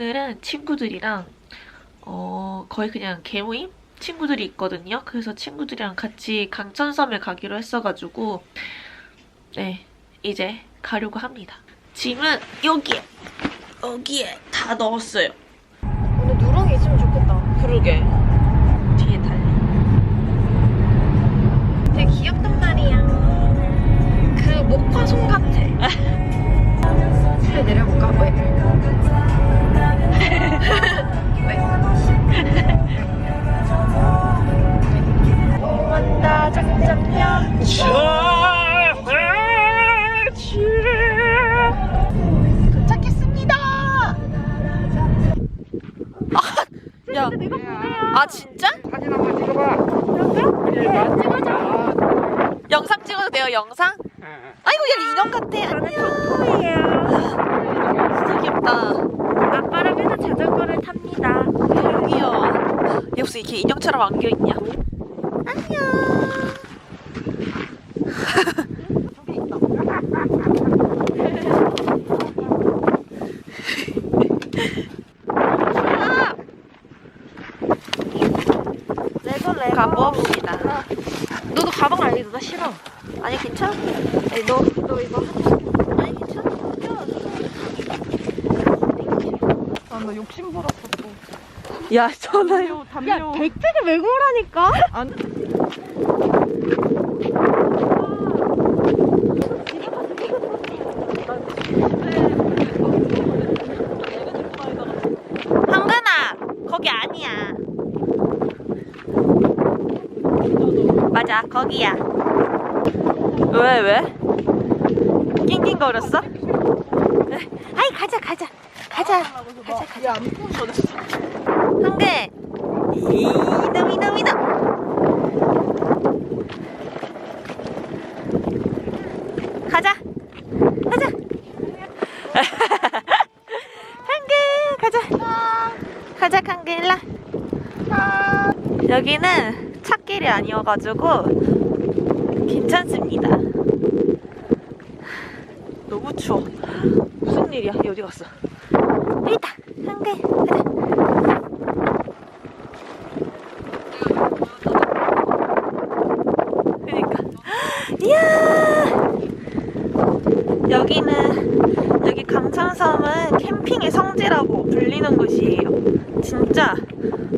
오늘은 친구들이랑 어, 거의 그냥 개모임? 친구들이 있거든요. 그래서 친구들이랑 같이 강천섬에 가기로 했어가지고 네, 이제 가려고 합니다. 짐은 여기에 여기에 다 넣었어요. 오늘 누렁이 있으면 좋겠다. 그러게 뒤에 달리. 되게 귀엽단 말이야. 그 목화송 같아. 그래 내려볼까? 왜? 왜? 왔다 장장면. 도착했습니다. 야, 아 진짜? 사진 한번 찍어봐. 영상 찍어도 돼요? 영상? 아이고 얘 인형 같아. 안녕. 진짜 귀엽다. 탑니다. 귀여워. 얘 무슨 이렇게 인형처럼 안겨 있냐? 안녕. 레고 레고. 가봅시다. 너도 가방 알려줘. 나 싫어. 아니 괜찮아? 너, 너 이거 아니 괜찮아. 아나 욕심 부렸어 또. 야 전화요. 담요. 백팩을 메고 오라니까? 안. 황근아 거기 아니야. 맞아 거기야. 왜 왜? 낑낑거렸어? 네. 아이 가자 가자 가자 가자 가자. 뻔뻔했어. 한개 이놈 이놈 이놈 가자. 가자. 한개 가자. 가자 한개 일라 여기는 찻길이 아니어가지고 괜찮습니다. 너무 추워. 무슨 일이야? 얘 어디 갔어 있다 한개. 가자 그니까. 이야! 여기는 여기 강창섬은 캠핑의 성지라고 불리는 곳이에요. 진짜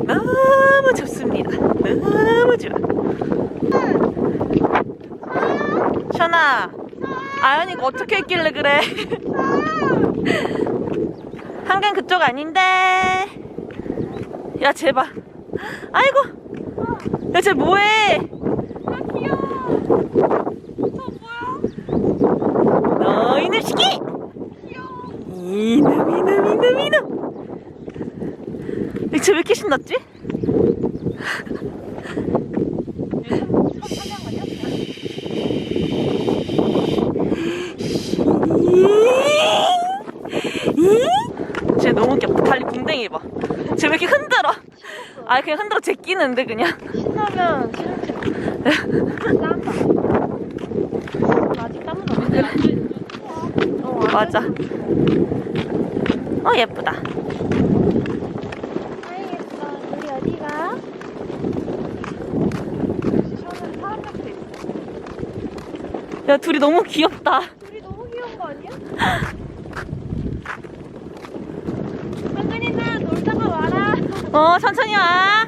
너무 좋습니다. 너무 좋아. 션아 아연이가 어떻게 했길래 그래 한강 그쪽 아닌데. 야 제발. 아이고. 야쟤 뭐해? 너 이놈 시키! 이놈 이놈 이놈 이놈. 쟤왜 이렇게 신났지? 쟤 너무 궁뎅이 봐쟤 왜 이렇게 흔들어 아 그냥 흔들어 제끼는데 그냥 신나면 싫을 텐데. 땀다. 아직 땀은 없는데. 어, 맞아 어 예쁘다. 야 둘이 너무 귀엽다 둘이 너무 귀여운 거 아니야? 한근이나 놀다가 와라. 어 천천히 와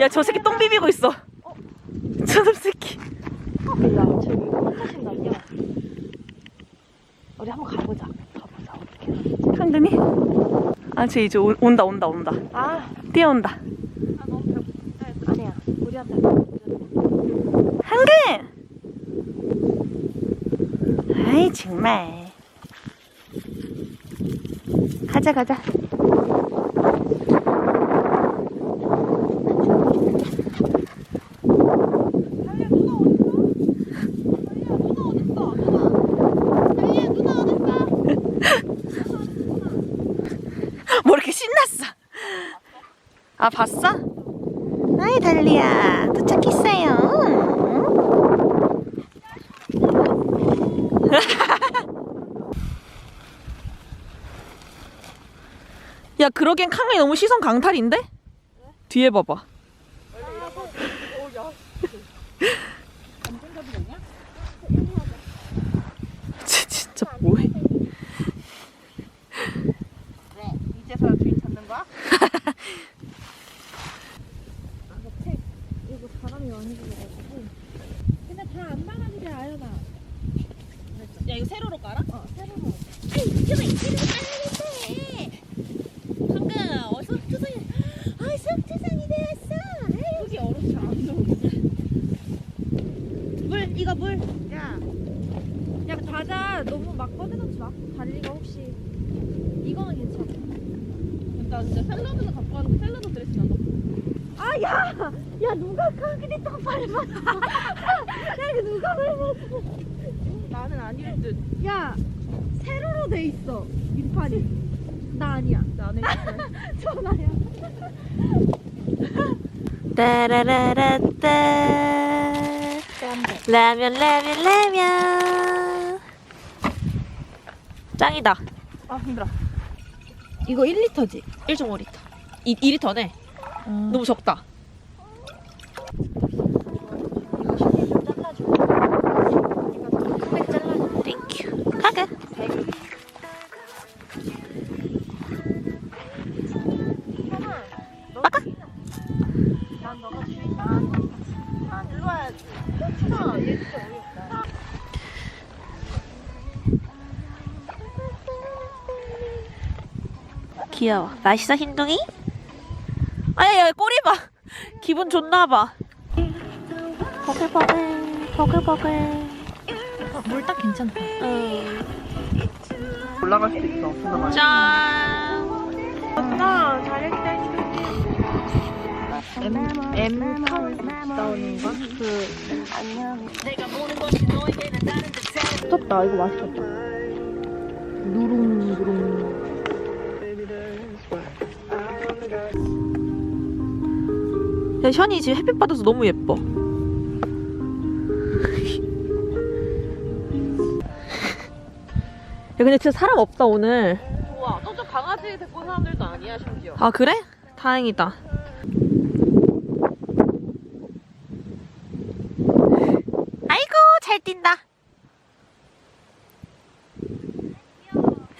야 저 새끼 똥 비비고 있어 저놈 새끼 야, 저기 혼자 신나냐? 우리 한번 가보자. 가보자. 어떻게? 하는지. 한근이? 아쟤 이제 오- 온다 온다 온다 아, 뛰어온다 아 너무 배고프다. 아니야. 우리한테. 한근 아이 정말 가자 가자 뭐 이렇게 신났어 아 봤어? 아이 달리야 도착했어요 야 그러기엔 캉이 너무 시선 강탈인데? 뒤에 봐봐. 진- 진짜 뭐해? 이제서야 주인 찾는 거야? 이거 바람이 많이 불어가지고. 근데 다 안 나가는데 아연아. 야 이거 세로로 깔아? 어, 새로운. 캉가 어서 투성이. 아 석투성이 되었어. 여기 얼음 잘안 녹는데. 물 이거 물. 야, 야 과자 너무 막 꺼내놓지 마. 달리가 혹시 이거는 괜찮아. 나 진짜 샐러드는 갖고 왔는데 샐러드 드레싱 안 갖고. 아 야, 야 누가 깡그리 떡 밟았어? 야 이거 누가 밟았어? 나는 아닐 듯. 야 세로로 돼 있어 윈판이. 나 아니야. 나는 전화야. 따라라라따 라면 라면 라면 짱이다 아 힘들어. 이거 1리터지? 1.5리터 2, 2리터네 너무 적다 이거 슈팅 좀 잘라줘. 이거 크게 잘라줘. 땡큐 가게 귀여워 맛있어 흰둥이? 아야 야 꼬리 봐 기분 좋나 봐 버글버글 버글버글 물 딱 괜찮다. 응. 올라갈 수도 있어. 올라가. 짠나 잘했다. M M 나오는 거? 그 떴다. 이거 맛있겠다. 누룽 누룽. 야 션이 지금 햇빛 받아서 너무 예뻐 야 근데 진짜 사람 없다 오늘 좋아. 너저 강아지 데리고 온 사람들도 아니야 심지어. 아 그래? 다행이다 아이고 잘 뛴다 야,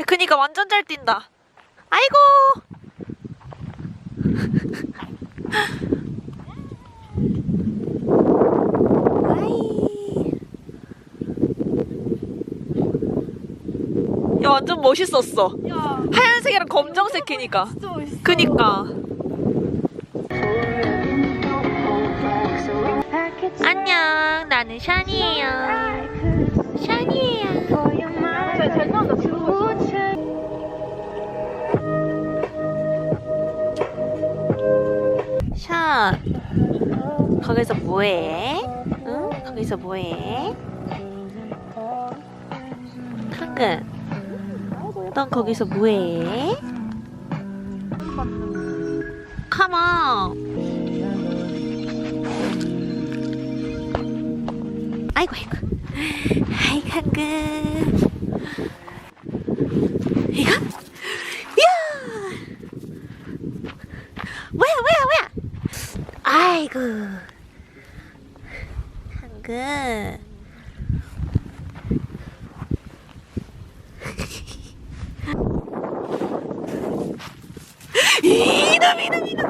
그니까 완전 잘 뛴다 아이고 아이. 야 완전 멋있었어 야, 하얀색이랑 검정색 멋있어. 그니까 안녕 나는 샤니예요 샤니예요 샤 거기서 뭐해? 응? 거기서 뭐해? 당근 넌 거기서 뭐해? 컴온 아이고 아이고. 아이 당근 이거? 이야! 뭐야 뭐야 뭐야? 아이고. 당근 이놈 이놈 이놈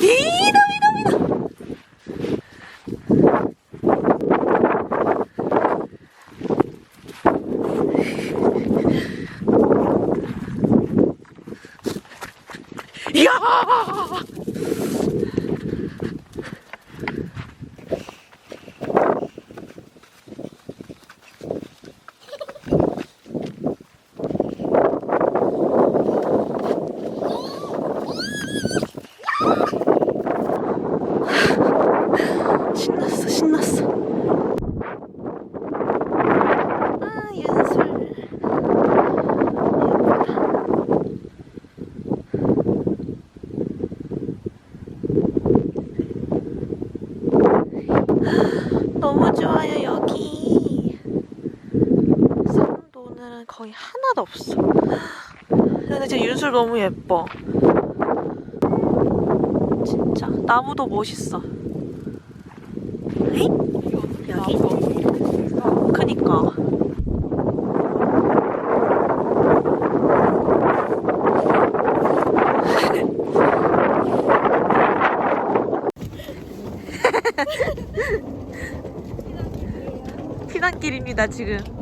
이놈 이놈 이놈 이야 신났어 신났어 아 윤술 너무 좋아요 여기 사람도 오늘은 거의 하나도 없어 근데 진짜 윤술 너무 예뻐. 진짜 나무도 멋있어. 에이? 여기? 그니까. 피난길입니다 지금.